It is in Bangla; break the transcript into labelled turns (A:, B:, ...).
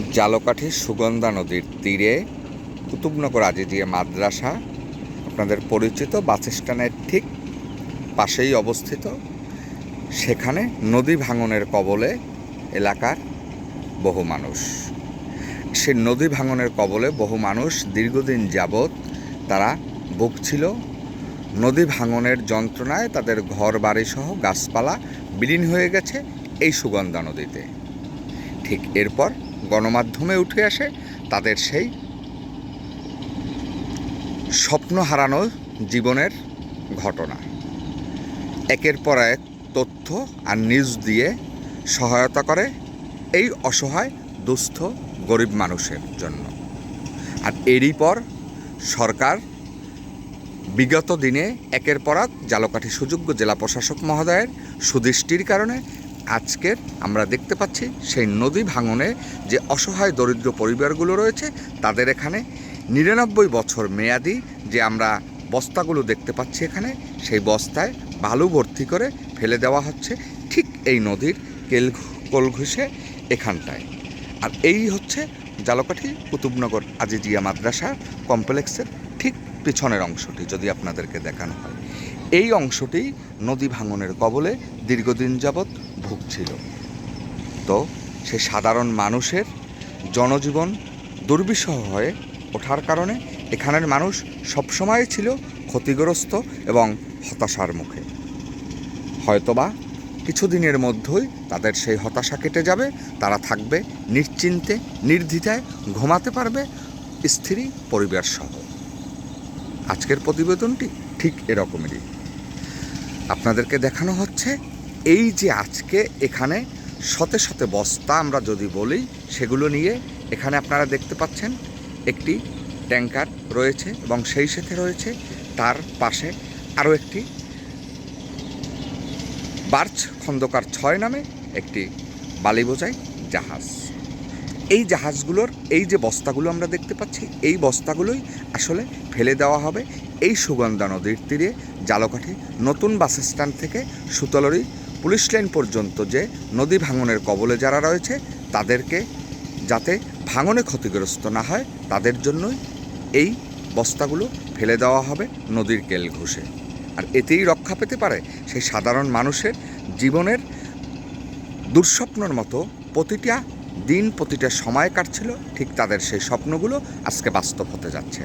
A: জালকাঠির সুগন্ধা নদীর তীরে কুতুবনগর আজিজিয়া মাদ্রাসা, আপনাদের পরিচিত বাস স্ট্যান্ডের ঠিক পাশেই অবস্থিত। সেখানে নদী ভাঙনের কবলে এলাকার বহু মানুষ। সে নদী ভাঙনের কবলে বহু মানুষ দীর্ঘদিন যাবৎ তারা ভুগছিল। নদী ভাঙনের যন্ত্রণায় তাদের ঘর বাড়িসহ গাছপালা বিলীন হয়ে গেছে এই সুগন্ধা নদীতে। ঠিক এরপর গণমাধ্যমে উঠে আসে, তাদের সেই স্বপ্ন হারানো জীবনের ঘটনা। একের পর এক তথ্য আর নিউজ দিয়ে সহায়তা করে এই অসহায়, দুস্থ, গরিব মানুষের জন্য। আর এরই পর সরকার বিগত দিনে একের পর এক জালকাঠি সুযোগ্য জেলা প্রশাসক মহোদয়ের সুদৃষ্টির কারণে আজকের আমরা দেখতে পাচ্ছি সেই নদী ভাঙনে যে অসহায় দরিদ্র পরিবারগুলো রয়েছে, তাদের এখানে নিরানব্বই বছর মেয়াদি যে আমরা বস্তাগুলো দেখতে পাচ্ছি এখানে, সেই বস্তায় বালু ভর্তি করে ফেলে দেওয়া হচ্ছে ঠিক এই নদীর কেল কোল ঘুষে এখানটায়। আর এই হচ্ছে জালকাঠি কুতুবনগর আজিজিয়া মাদ্রাসা কমপ্লেক্সের ঠিক পিছনের অংশটি যদি আপনাদেরকে দেখানো হয়। এই অংশটি নদী ভাঙনের কবলে দীর্ঘদিন যাবৎ ভুগছিল। তো সে সাধারণ মানুষের জনজীবন দুর্বিষহ হয়ে ওঠার কারণে এখানের মানুষ সবসময় ছিল ক্ষতিগ্রস্ত এবং হতাশার মুখে। হয়তোবা কিছুদিনের মধ্যেই তাদের সেই হতাশা কেটে যাবে, তারা থাকবে নিশ্চিন্তে, নির্দ্বিধায়, ঘুমাতে পারবে স্ত্রী পরিবার সহ আজকের প্রতিবেদনটি ঠিক এরকমেরই। আপনাদেরকে দেখানো হচ্ছে এই যে আজকে এখানে শতে শতে বস্তা আমরা যদি বলি, সেগুলো নিয়ে এখানে আপনারা দেখতে পাচ্ছেন একটি ট্যাঙ্কার রয়েছে এবং সেই সাথে রয়েছে তার পাশে আরও একটি বার্চ খন্দকার ছয় নামে একটি বালি জাহাজ। এই জাহাজগুলোর এই যে বস্তাগুলো আমরা দেখতে পাচ্ছি, এই বস্তাগুলোই আসলে ফেলে দেওয়া হবে এই সুগন্ধা নদীর তীরে জালকাঠি নতুন বাস স্ট্যান্ড থেকে সুতলরি পুলিশ লাইন পর্যন্ত যে নদী ভাঙনের কবলে যারা রয়েছে, তাদেরকে যাতে ভাঙনে ক্ষতিগ্রস্ত না হয়, তাদের জন্যই এই বস্তাগুলো ফেলে দেওয়া হবে নদীর কেল ঘষে। আর এতেই রক্ষা পেতে পারে সেই সাধারণ মানুষের জীবনের দুঃস্বপ্নর মতো প্রতিটা দিন প্রতিটা সময় কাটছিল ঠিক তাদের সেই স্বপ্নগুলো আজকে বাস্তব হতে যাচ্ছে।